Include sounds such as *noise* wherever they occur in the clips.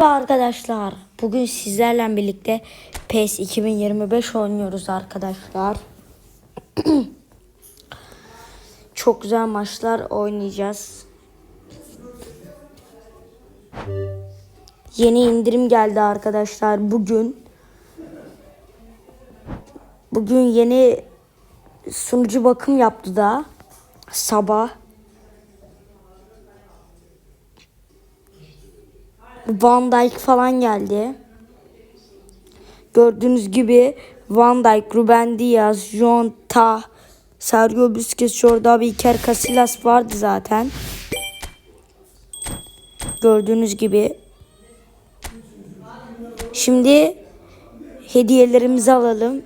Merhaba arkadaşlar. Bugün sizlerle birlikte PES 2025 oynuyoruz arkadaşlar. *clears throat* Çok güzel maçlar oynayacağız. Yeni indirim geldi arkadaşlar bugün. Bugün yeni sunucu bakım yaptı da sabah. Van Dijk falan geldi. Gördüğünüz gibi Van Dijk, Ruben Diaz, John Tah, Sergio Busquets, Jordi Iker Casillas vardı zaten. Gördüğünüz gibi. Şimdi hediyelerimizi alalım.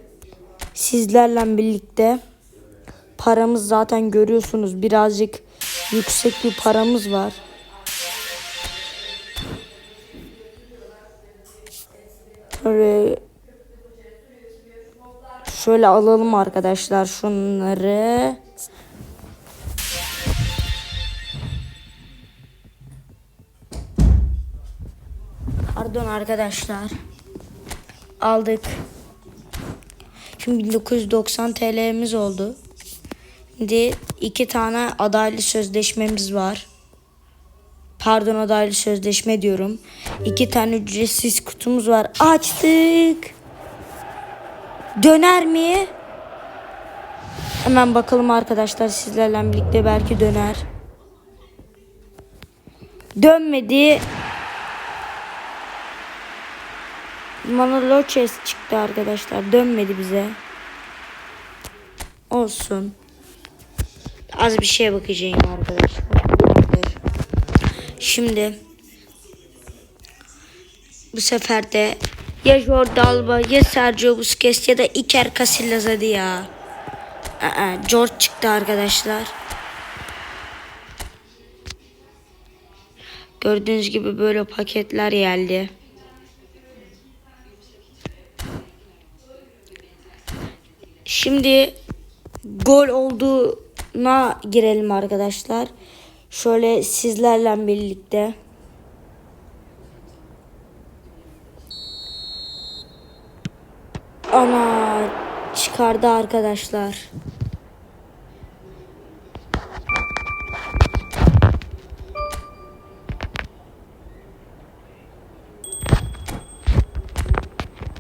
Sizlerle birlikte. Paramız zaten görüyorsunuz birazcık yüksek bir paramız var. Şöyle şöyle alalım arkadaşlar şunları. Pardon arkadaşlar. Aldık. Şimdi 1990 TL'miz oldu. Şimdi iki tane adaylı sözleşmemiz var. Pardon adaylı sözleşme diyorum. İki tane ücretsiz kutumuz var. Açtık. Döner mi? Hemen bakalım arkadaşlar sizlerle birlikte belki döner. Dönmedi. Manoloches çıktı arkadaşlar. Dönmedi bize. Olsun. Az bir şeye bakacağım arkadaşlar. Şimdi bu sefer de ya Jordi Alba ya Sergio Busquets ya da Iker Casillas hadi ya. Aa, George çıktı arkadaşlar. Gördüğünüz gibi böyle paketler geldi. Şimdi gol olduğuna girelim arkadaşlar. Şöyle sizlerle birlikte. Ana çıkardı arkadaşlar.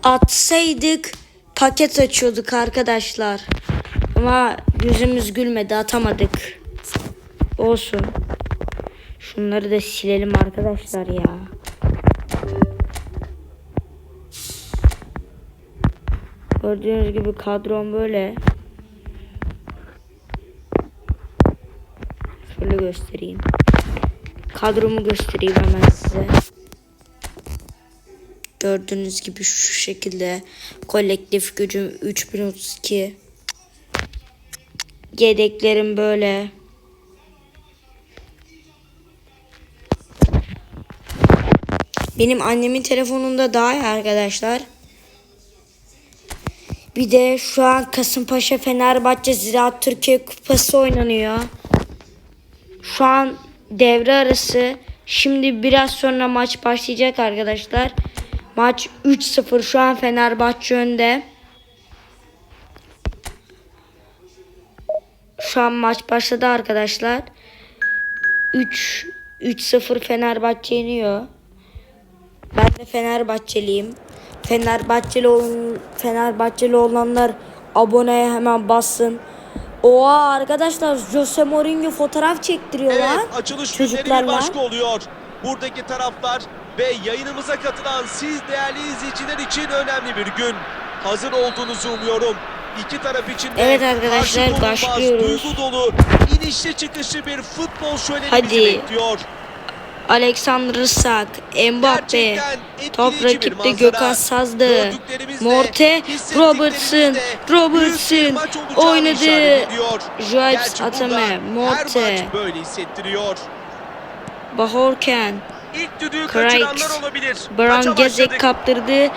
Atsaydık paket açıyorduk arkadaşlar. Ama yüzümüz gülmedi atamadık. Olsun. Şunları da silelim arkadaşlar ya. Gördüğünüz gibi kadrom böyle. Şöyle göstereyim. Kadromu göstereyim hemen size. Gördüğünüz gibi şu şekilde kolektif gücüm 3032. Yedeklerim böyle. Benim annemin telefonunda daha iyi arkadaşlar. Bir de şu an Kasımpaşa Fenerbahçe Ziraat Türkiye Kupası oynanıyor. Şu an devre arası. Şimdi biraz sonra maç başlayacak arkadaşlar. Maç 3-0 şu an Fenerbahçe önde. Şu an maç başladı arkadaşlar. 3 3-0 Fenerbahçe yeniyor. Ben de Fenerbahçeliyim. Fenerbahçeli olun, Fenerbahçeli olanlar aboneye hemen bassın. Oha arkadaşlar Jose Mourinho fotoğraf çektiriyorlar. Evet açılış günleri bir başka oluyor. Buradaki taraftar ve yayınımıza katılan siz değerli izleyiciler için önemli bir gün. Hazır olduğunuzu umuyorum. İki taraf için de Evet arkadaşlar, karşı başlıyoruz. Duygu dolu, inişli çıkışlı bir futbol şöleni Hadi. bizi bekliyor. Alexander Isak, Mbappe, top rakipte. Gökhan Sazdı, Morte, Robertson, Robertson oynadı. Gerçi Atame, Morte. Bahorken, Craig. Brown Gezek kaptırdı.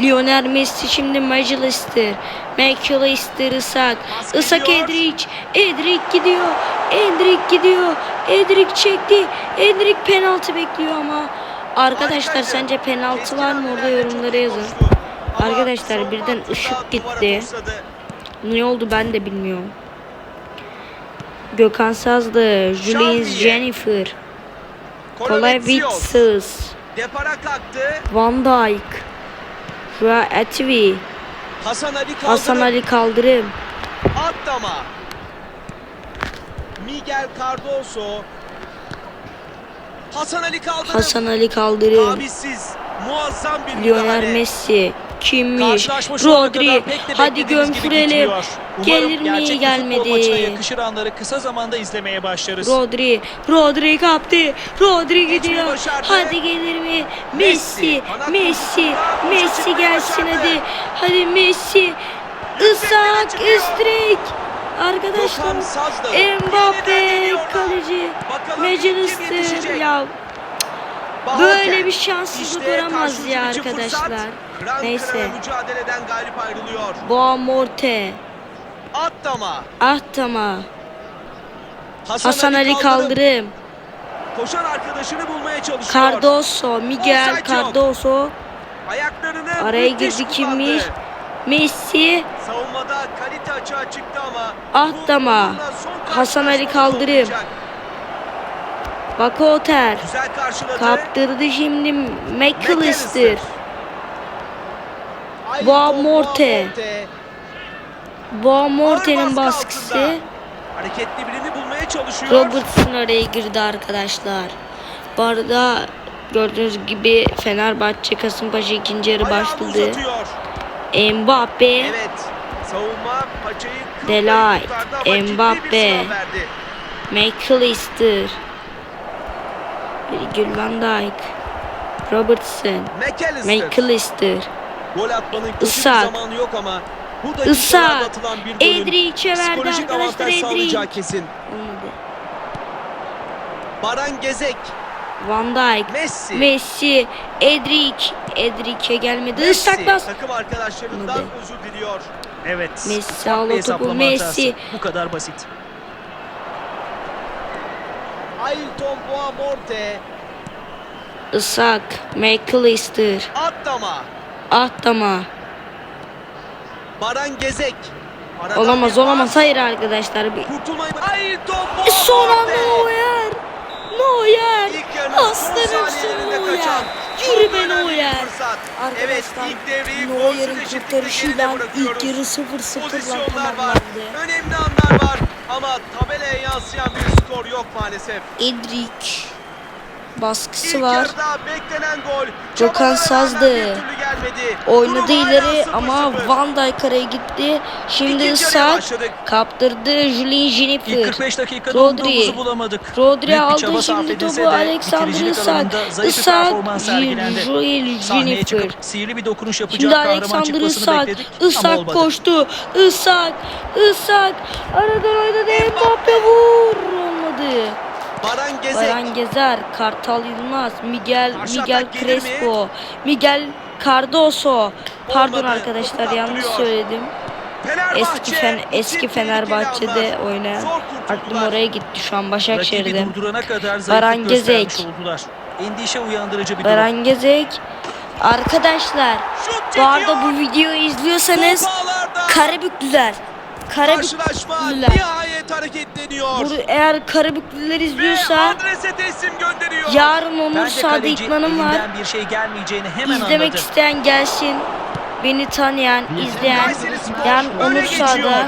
Lionel Messi şimdi McAllister. McAllister Isak. Isak. Edric. Edric gidiyor. Edric gidiyor. Edric çekti. Edric penaltı bekliyor ama Arkadaşlar sence penaltı var mı orada yorumlara yazın. Arkadaşlar birden ışık gitti. Ne oldu ben de bilmiyorum. Gökhan Sazlı, Julian. Jennifer, Kolay kalktı. Van Dijk, Joao Etvi, Hasan Ali kaldırım. Hasan Ali Kaldırım, Atlama. Miguel Cardoso. Hasan Ali kaldırım. Hasan Ali Kaldırım, Tavizsiz. Muazzam bir Lionel müdahale. Messi, Kimmich, Rodri, hadi gömfürelim. Gelir mi gelmedi. yakışır anları kısa zamanda izlemeye başlarız. Rodri, Rodri kaptı. Rodri gidiyor. başardı. Hadi gelir mi? Messi. Messi, Messi, gelsin hadi. Hadi Messi. Isak. Üstrik. Arkadaşlar Gökhan Sazlı. Yeniden Mbappe geliyorlar. kaleci. Bakalım kim Meclistir yetişecek? ya. Böyle bir şanssızlık İşte olamaz karşımızdaki ya fırsat. arkadaşlar. Kıran Neyse. mücadeleden galip ayrılıyor. Boğa Morte, Atlama. Ahtama, Hasan, Hasan Ali Kaldırım. Kaldırım, Koşan arkadaşını bulmaya çalışıyor. Cardoso, Miguel Offside yok. Cardoso, Ayaklarını Araya girdi kimmiş? Messi, Savunmada kalite açığa çıktı ama Atlama. Hasan Ali Kaldırım. Bakoter, Güzel karşıladı. kaptırdı şimdi McAllister, Boğa Morte. Boğa Morte'nin baskısı. Hareketli birini bulmaya çalışıyor. Robertson araya girdi arkadaşlar. Bu arada gördüğünüz gibi Fenerbahçe Kasımpaşa ikinci yarı başladı. Mbappe, Evet. Savunma paçayı Delay, Mbappe. McAllister, Virgil van Dijk, Robertson, McAllister. McAllister, Gol atmanın kötü Isak. bir zamanı yok ama bu dakikalarda Isak, atılan bir golün Edric'e verdi arkadaşlar Edric. kesin. Olmadı. Baran Gezek, Van Dijk, Messi, Messi, Edric, Edric'e gelmedi. Messi Isak bas. takım arkadaşlarından Olmadı. özür diliyor. Evet. Messi aldı topu, Messi. hatası. Bu kadar basit. Ailton Boğamorte, Isak, McAllister, Atlama, Ahtama. Baran Gezek. Aradan Olamaz olamaz hayır arkadaşlar. Bir... Kurtulmayı Ailton E, Son anda. Neuer. Neuer. Aslanım son Neuer. Yürü be Neuer. Evet Arkadaşlar golsüz Neuer'in kurtarışıyla ilk yarı 0-0'la Pozisyonlar var. tamamlandı. Önemli anlar var. Ama tabelaya yansıyan bir skor yok maalesef. Edric baskısı var. yarıda beklenen gol. Gökhan Sazdı. Oynadı ileri 0-0. ama Van Dijk araya gitti. Şimdi başladık. kaptırdı Julian İlk Jennifer. 45 dakikada Rodri. Rodri aldı şimdi topu de Alexander performans sergilendi. Julian çıkıp sihirli bir dokunuş yapacak Şimdi Alexander çıkmasını Isak. koştu. Isak. Isak. Aradan oynadı. Mbappe vur. Olmadı. Baran Gezek. Baran Gezer. Kartal Yılmaz. Miguel Karşı Miguel gelir mi? Crespo. Miguel Cardoso. Pardon Olmadı. arkadaşlar yanlış söyledim. Fenerbahçe. Eski fen, eski Fenerbahçe'de oynayan. Aklım oraya gitti şu an Başakşehir'de. Baran Gezek. Endişe uyandırıcı bir durum. Baran Gezek. Arkadaşlar bu arada bu videoyu izliyorsanız Top ağlarda. Karabüklüler. Karşılaşma nihayet hareketleniyor. Bu eğer Karabüklüler izliyorsa adrese teslim gönderiyor. yarın Onur Sade İkman'ım var. bir şey gelmeyeceğini hemen İzlemek anladı. isteyen gelsin. Beni tanıyan, izleyen. Yani Onur. Sade.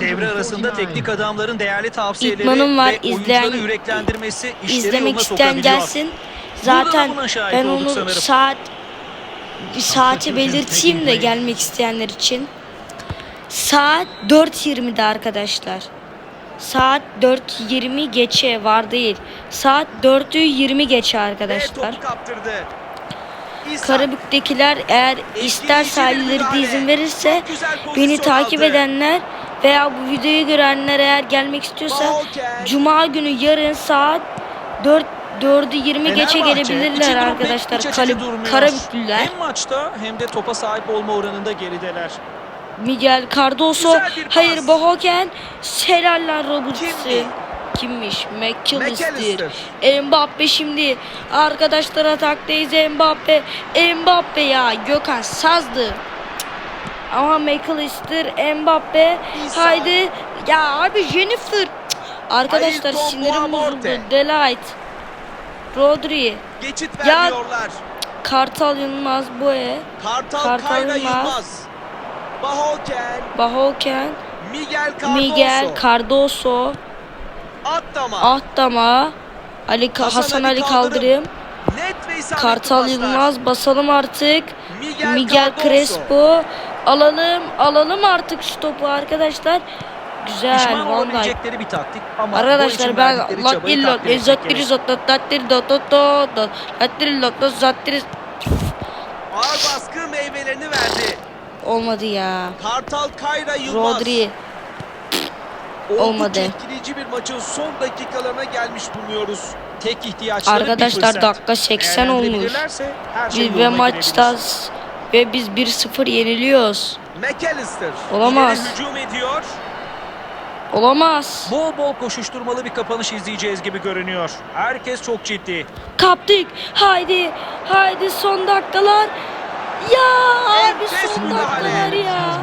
Devre arasında teknik adamların değerli tavsiyeleri İkman'ım var, ve izleyen- oyuncuları yüreklendirmesi izlemek isteyen gelsin. Zaten ben onu sanırım. saat bir saati belirteyim de gelmek isteyenler için. Saat 4.20'de arkadaşlar. Saat 4.20 geçe var değil. Saat 4'ü 20 geçe arkadaşlar. Karabük'tekiler eğer ister sahilleri de izin verirse beni takip aldı. edenler veya bu videoyu görenler eğer gelmek istiyorsa Balken. Cuma günü yarın saat 4 4'ü 20 geçe Fenerbahçe gelebilirler durum pek arkadaşlar. Karabüklüler. Hem maçta hem de topa sahip olma oranında gerideler. Miguel Cardoso. Hayır Bohoken. Helaller Robertson. Kimmiş? McAllister. Mbappe şimdi. Arkadaşlar ataktayız Mbappe. Mbappe ya Gökhan sazdı. Ama McAllister, Mbappe. İsa. Haydi. Ya abi Jennifer. Arkadaşlar Ayrton sinirim bozuldu. Delight. Rodri. Geçit Ya- vermiyorlar. Kartal Yılmaz Boye. Kartal, Kartal Kayra Yılmaz. Yılmaz. Bahoken. Bahoken. Miguel Cardoso. Miguel Cardoso. Attama. Ahtama. Ali Hasan Hasan, Ali Kaldırım. Kaldırım. Kartal paslar. Yılmaz basalım artık. Miguel, Miguel Cardoso. Crespo. Alalım alalım artık şu topu arkadaşlar. Güzel Pişman Van Dijk. bir taktik ama Arkadaşlar ben Lattiri gerek. Zottiri Lattiri Dotto Lattiri Lotto Zattiri Ağır baskı meyvelerini verdi. Olmadı ya. Kartal Kayra Yılmaz. Rodri Oldukça olmadı. etkileyici bir maçın son dakikalarına gelmiş bulunuyoruz. Tek ihtiyaçları Arkadaşlar dakika 80 olmuş. Şey Bir ve yoluna maçta ve biz 1-0 yeniliyoruz. McAllister. Olamaz. hücum ediyor. Olamaz. Bol bol koşuşturmalı bir kapanış izleyeceğiz gibi görünüyor. Herkes çok ciddi. Kaptık. Haydi. Haydi son dakikalar. Ya abi son dakikalar ya.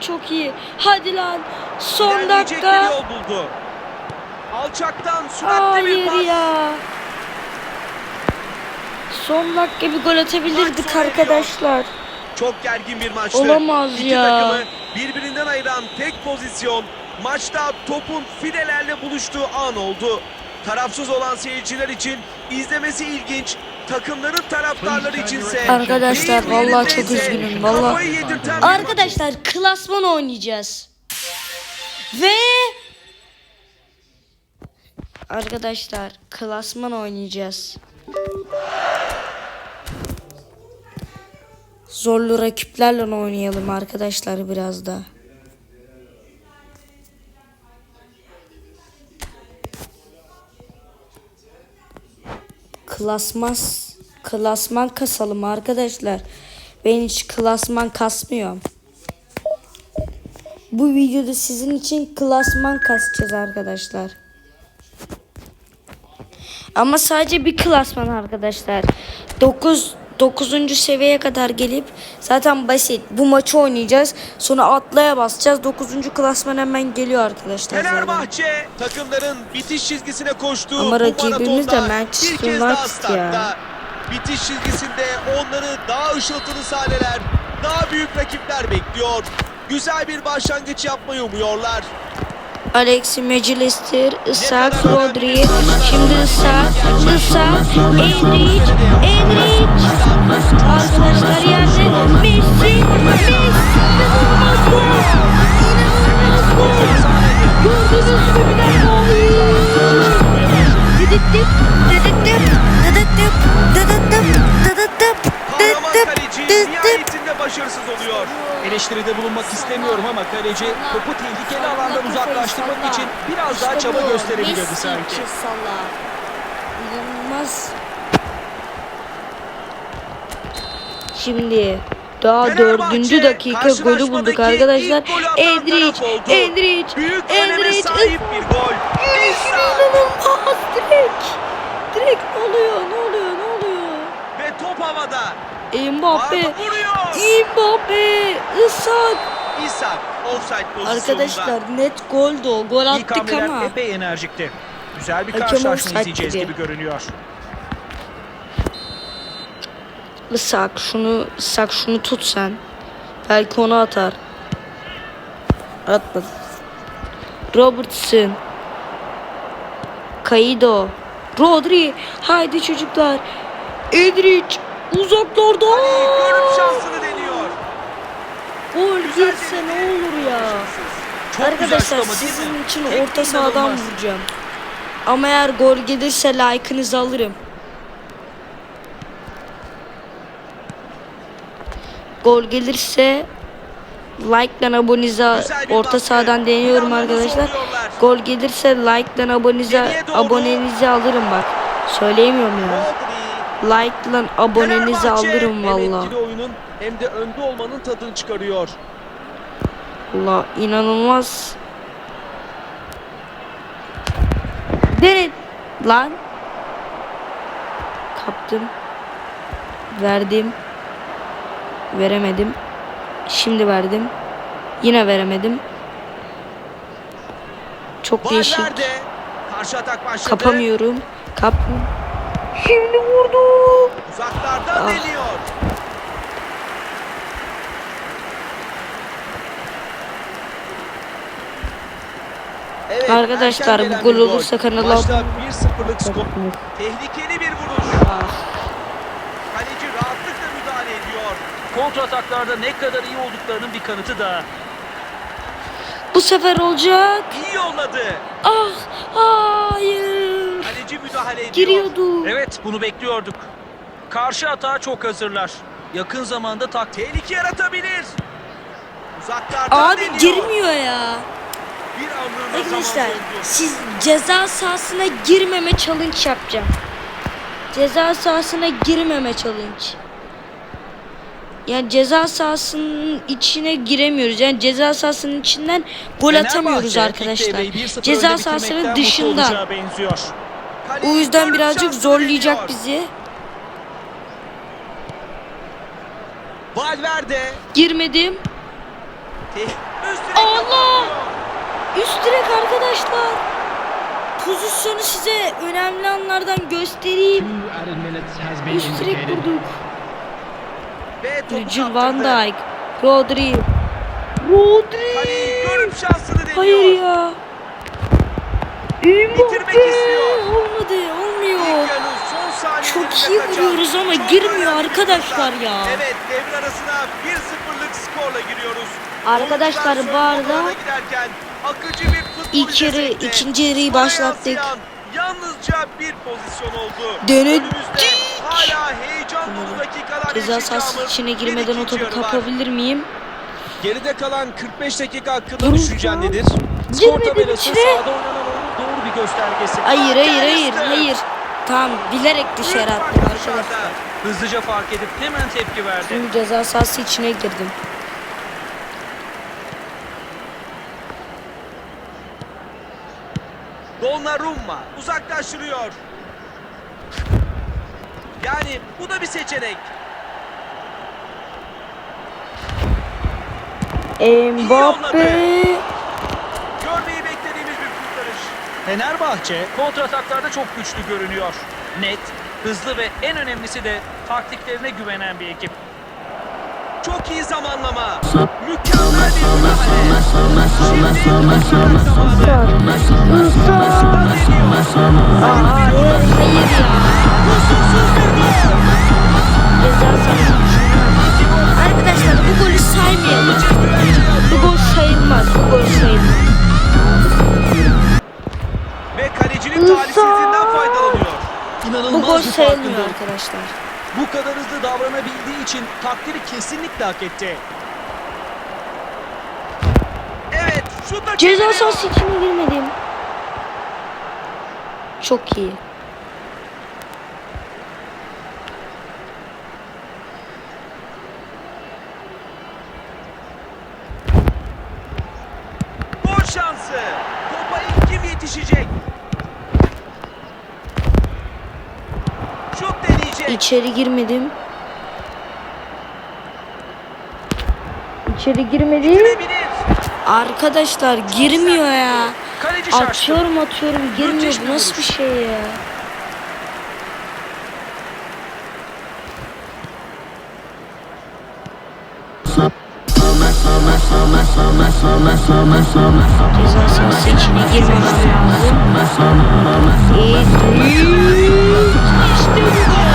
Çok iyi. Hadi lan. Son dakika. yol buldu. Alçaktan süratli bir Hayır pas. ya. Son dakika bir gol atabilirdik arkadaşlar. Çok gergin bir maçtı. Olamaz İki ya. takımı birbirinden ayıran tek pozisyon maçta topun filelerle buluştuğu an oldu. Tarafsız olan seyirciler için izlemesi ilginç, takımların taraftarları içinse Arkadaşlar, vallahi çok üzgünüm, vallahi. kafayı yedirten bir maç Arkadaşlar klasman oynayacağız. Ve Arkadaşlar klasman oynayacağız. Zorlu rakiplerle oynayalım arkadaşlar biraz da. Klasman klasman kasalım arkadaşlar. Ben hiç klasman kasmıyorum. Bu videoda sizin için klasman kasacağız arkadaşlar. Ama sadece bir klasman arkadaşlar. 9 9. seviyeye kadar gelip zaten basit. Bu maçı oynayacağız. Sonra atlaya basacağız. 9. klasman hemen geliyor arkadaşlar. zaten. Fenerbahçe takımların bitiş çizgisine koştuğu Ama rakibimiz de Manchester United ya. Bitiş çizgisinde onları daha ışıltılı sahneler, daha büyük rakipler bekliyor. Güzel bir başlangıç yapmayı umuyorlar. Alex McAllister, Isak, Rodri, şimdi Isak, Isak, Endrick, Endrick. Arkadaşlar yerde Messi, Messi. İnanılmaz gol. İnanılmaz gol. Gördünüz mü bir dakika? Dıdıdıp, dıdıdıp. nihayetinde başarısız oluyor. Eleştiride bulunmak istemiyorum ama kaleci topu tehlikeli alandan uzaklaştırmak için biraz daha çaba gösterebilirdi sanki. İnanılmaz. Şimdi daha dördüncü dakika golü bulduk arkadaşlar. Endriç, oldu. Endriç, Büyük öneme Endriç. sahip bir gol. Mbappe. Mbappe, Isak. İsa offside pozisyonunda. Arkadaşlar net goldü o. Gol attık ama. epey enerjikti. Güzel bir karşılaşma izleyeceğiz gibi. gibi görünüyor. Isak şunu Isak şunu tut sen. Belki onu atar. Atmadı. Robertson. Kaido. Rodri. Haydi çocuklar. Edric. Uzaklarda. Ali görüp şansını deniyor. Gol Güzel girse ne denedi. olur ya. Çok güzel Arkadaşlar şut ama değil sizin için Tekniği orta sahadan inanılmaz. vuracağım. Ama eğer gol gelirse like'ınızı alırım. Gol gelirse like'dan abonize Güzel bir orta baskı. sahadan deniyorum Planlarını arkadaşlar. zorluyorlar. Gol gelirse like'dan abonize Geriye doğru. abonenizi alırım bak. Söyleyemiyorum ya. Rodri. Like'dan abonenizi alırım hem valla. etkili oyunun hem de önde olmanın tadını çıkarıyor. Allah inanılmaz. Dene lan. Kaptım. Verdim. Veremedim. Şimdi verdim. Yine veremedim. Çok değişik. Kapamıyorum. Kaptım. Şimdi vurdu. Uzaklardan Ah. deniyor. Evet, Arkadaşlar, bu gol olursa kanala- Maçta 1-0'lık skor. Tehlikeli bir vuruş. Ah. Kaleci rahatlıkla müdahale ediyor. Kontrataklarda ne kadar iyi olduklarının bir kanıtı da. Bu sefer olacak. İyi yolladı. Ah hayır. Kaleci müdahale ediyor. Giriyordu. Evet bunu bekliyorduk. Karşı atağa çok hazırlar. Yakın zamanda tak Tehlike yaratabilir. Uzaklardan Abi deniyor. girmiyor ya. Bir Arkadaşlar siz ceza sahasına girmeme challenge yapacağım. Ceza sahasına girmeme challenge. Yani ceza sahasının içine giremiyoruz. Yani ceza sahasının içinden gol atamıyoruz Fenerbahçe, arkadaşlar. Bey 1-0 Ceza sahasının dışında. benziyor. O yüzden birazcık zorlayacak bizi. Valverde. Girmedim. Allah! Üst direk arkadaşlar. Pozisyonu size önemli anlardan göstereyim. Üst direk vurduk. Virgil van. Dijk. Rodri. Rodri. deniyor. Hayır ya. Bitirmek istiyor. Olmadı. Olmuyor. Çok iyi vuruyoruz ama girmiyor arkadaşlar ya. Evet devre arasına 1-0'lık skorla giriyoruz. Arkadaşlar, bu arada ilk yarı, ikinci yarıyı başlattık. Yalnızca bir pozisyon oldu. Denedik. Hala heyecan dolu dakikalar Ceza sahası içine girmeden o topu kapabilir miyim? Geride kalan 45 dakika hakkında düşüncen nedir? Skor tabelası sahada oynanan bir göstergesi. Hayır hayır hayır hayır. Tamam bilerek dışarı attım arkadaşlar. Hızlıca fark edip hemen tepki verdi. Şimdi ceza sahası içine girdim. Donnarumma uzaklaştırıyor. Yani bu da bir seçenek. Mbappe. Fenerbahçe kontrataklarda çok güçlü görünüyor. Net, hızlı ve en önemlisi de taktiklerine güvenen bir ekip. Çok iyi zamanlama. Mükemmel bir müdahale. Şimdi atak zamanı. Arkadaşlar bu golü saymayalım. Bu gol sayılmaz. Bu gol sayılmaz. Kalecinin talihsizliğinden faydalanıyor. İnanılmaz Bu gol bir sayılmıyor farkındalık. arkadaşlar. Bu kadar hızlı davranabildiği için takdiri kesinlikle hak etti. Evet şut da Ceza sahası içine girmedim. Çok iyi. Şansı. Topa ilk kim yetişecek? Şut deneyecek. İçeri girmedim. İçeri girmedim. Arkadaşlar girmiyor ya. Atıyorum atıyorum girmiyor. Nasıl bir şey ya? Ceza sahası içine girmemem lazım. İşte bu.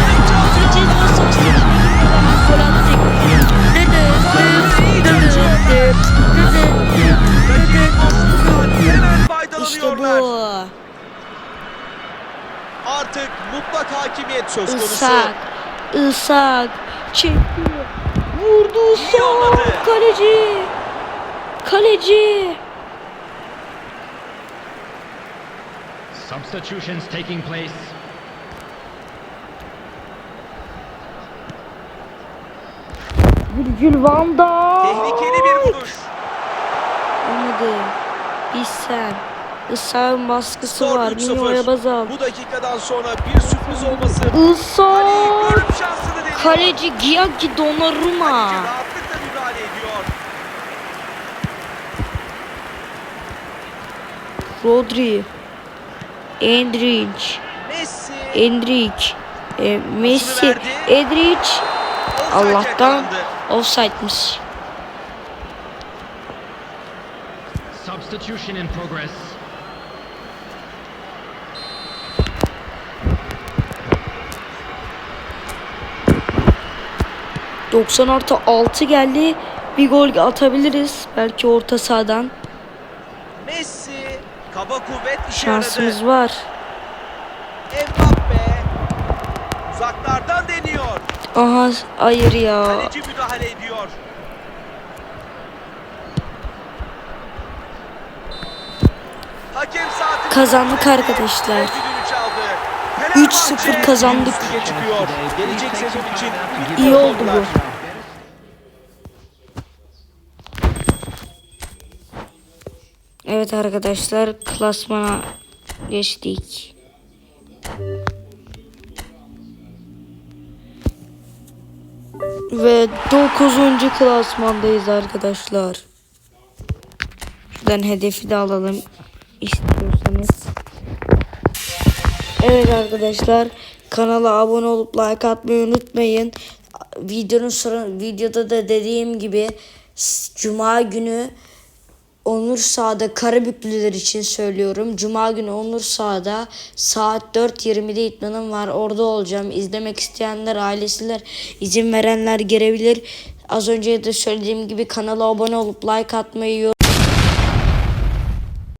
Artık mutlak hakimiyet söz konusu. Isak. Isak. Çekiyor. Vurdu. Isak. Kaleci. Kaleci. Substitutions taking place. Virgil van Dijk. Tehlikeli bir vuruş. Olmadı. Bilsen. Isa'nın baskısı Skor var. 3-0. Minyo'ya baz al. Bu dakikadan sonra bir sürpriz olması. Isa. Kaleci Giagi Donnarumma. Rodri. Endrick. Messi. Endrick. E, Messi. offside Allah'tan offside'miş. Substitution in progress. ...90 artı 6 geldi. Bir gol atabiliriz. Belki orta sahadan. Messi. Kaba kuvvet işe Şansımız yaradı. var. Mbappe. Uzaklardan deniyor. Aha hayır ya. Kaleci müdahale ediyor. Hakem saati Kazandık arkadaşlar. Düdüğünü çaldı. 3-0 Fenerbahçe kazandık. İyi oldu bu. Evet arkadaşlar klasmana geçtik. Ve 9. klasmandayız arkadaşlar. Şuradan hedefi de alalım istiyorsanız. Evet arkadaşlar kanala abone olup like atmayı unutmayın. Videonun sonra videoda da dediğim gibi cuma günü Onur Sağ'da Karabüklüler için söylüyorum. Cuma günü Onur Sağ'da saat 4.20'de idmanım var. Orada olacağım. İzlemek isteyenler, ailesiler, izin verenler girebilir. Az önce de söylediğim gibi kanala abone olup like atmayı,